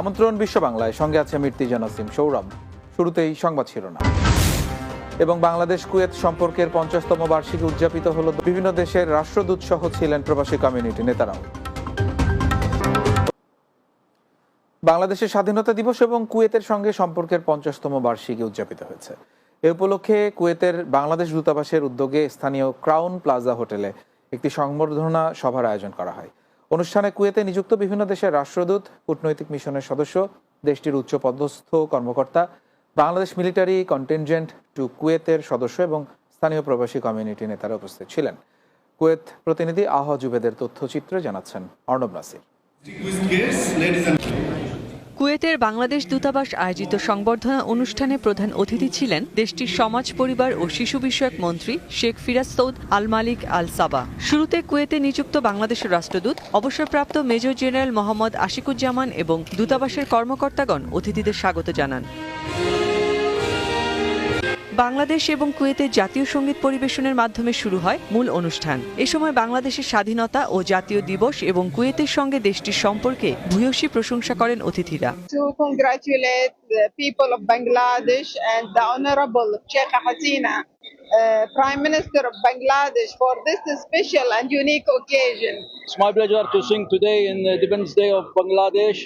আমন্ত্রণ বিশ্ব বাংলায় সঙ্গে আছে মীর্তিজা নাসিম সৌরভ। শুরুতেই সংবাদ শিরোনাম। এবং বাংলাদেশ কুয়েত সম্পর্কের পঞ্চাশতম বার্ষিকী উদযাপিত হলো বিভিন্ন দেশের রাষ্ট্রদূত সহ ছিলেন প্রবাসী কমিউনিটি নেতারাও। বাংলাদেশের স্বাধীনতা দিবস এবং কুয়েতের সঙ্গে সম্পর্কের পঞ্চাশতম বার্ষিকী উদযাপিত হয়েছে। এ উপলক্ষে কুয়েতের বাংলাদেশ দূতাবাসের উদ্যোগে স্থানীয় ক্রাউন প্লাজা হোটেলে একটি সংবর্ধনা সভার আয়োজন করা হয়। অনুষ্ঠানে কুয়েতে নিযুক্ত বিভিন্ন দেশের রাষ্ট্রদূত, কূটনৈতিক মিশনের সদস্য, দেশটির উচ্চ পদস্থ কর্মকর্তা, বাংলাদেশ মিলিটারি কন্টিনজেন্ট টু কুয়েতের সদস্য এবং স্থানীয় প্রবাসী কমিউনিটি নেতারা উপস্থিত ছিলেন। কুয়েত প্রতিনিধি আহ জুবেদের তথ্যচিত্রে জানাচ্ছেন অর্ণব নাসির। কুয়েতের বাংলাদেশ দূতাবাস আয়োজিত সংবর্ধনা অনুষ্ঠানে প্রধান অতিথি ছিলেন দেশটির সমাজ পরিবার ও শিশু বিষয়ক মন্ত্রী শেখ ফিরাজ সৌদ আল মালিক আল সাবা শুরুতে কুয়েতে নিযুক্ত বাংলাদেশের রাষ্ট্রদূত, অবসরপ্রাপ্ত মেজর জেনারেল মোহাম্মদ আশিকুজ্জামান এবং দূতাবাসের কর্মকর্তাগণ অতিথিদের স্বাগত জানান। বাংলাদেশ এবং কুয়েতের জাতীয় সংগীত পরিবেশনের মাধ্যমে শুরু হয় মূল অনুষ্ঠান এ সময় বাংলাদেশের স্বাধীনতা ও জাতীয় দিবস এবং কুয়েতের সঙ্গে দেশটির সম্পর্কে ভূয়সী প্রশংসা করেন অতিথিরা uh, Prime Minister of Bangladesh, for this special and unique occasion. It's my pleasure to sing today in the Independence Day of Bangladesh.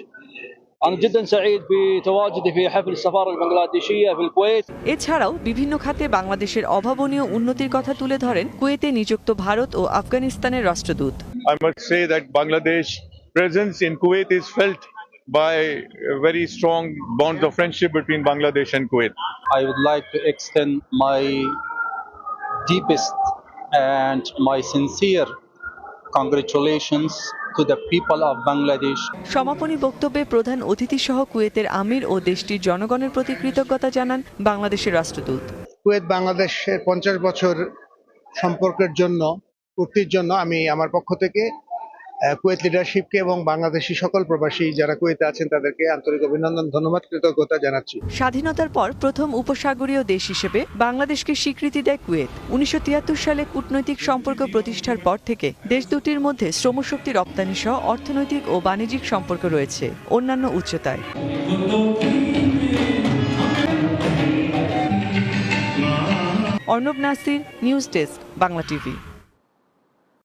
أنا جدا سعيد بتواجدي في حفل السفارة البنغلاديشية في الكويت এছাড়াও বিভিন্ন খাতে বাংলাদেশের অভাবনীয় উন্নতির কথা তুলে ধরেন কুয়েতে নিযুক্ত ভারত ও আফগানিস্তানের রাষ্ট্রদূত I must say that Bangladesh presence in Kuwait is felt by a very strong bonds of friendship between Bangladesh and Kuwait. I would like to extend my deepest and my sincere congratulations to the people of Bangladesh. সমাপনী বক্তব্যে প্রধান অতিথি সহ কুয়েতের আমির ও দেশটির জনগণের প্রতি কৃতজ্ঞতা জানান বাংলাদেশের রাষ্ট্রদূত। কুয়েত বাংলাদেশের পঞ্চাশ বছর সম্পর্কের জন্য পূর্তির জন্য আমি আমার পক্ষ থেকে কুয়েত লিডারশিপকে এবং বাংলাদেশি সকল প্রবাসী যারা কুয়েতে আছেন তাদেরকে আন্তরিক অভিনন্দন, ধন্যবাদ, কৃতজ্ঞতা জানাচ্ছি। স্বাধীনতার পর প্রথম উপসাগরীয় দেশ হিসেবে বাংলাদেশকে স্বীকৃতি দেয় কুয়েত। উনিশশো তিয়াত্তর সালে কূটনৈতিক সম্পর্ক প্রতিষ্ঠার পর থেকে দেশ দুটির মধ্যে শ্রমশক্তি রপ্তানি সহ অর্থনৈতিক ও বাণিজ্যিক সম্পর্ক রয়েছে অন্যান্য উচ্চতায়। Arnab Nasir, news desk, Bangla TV.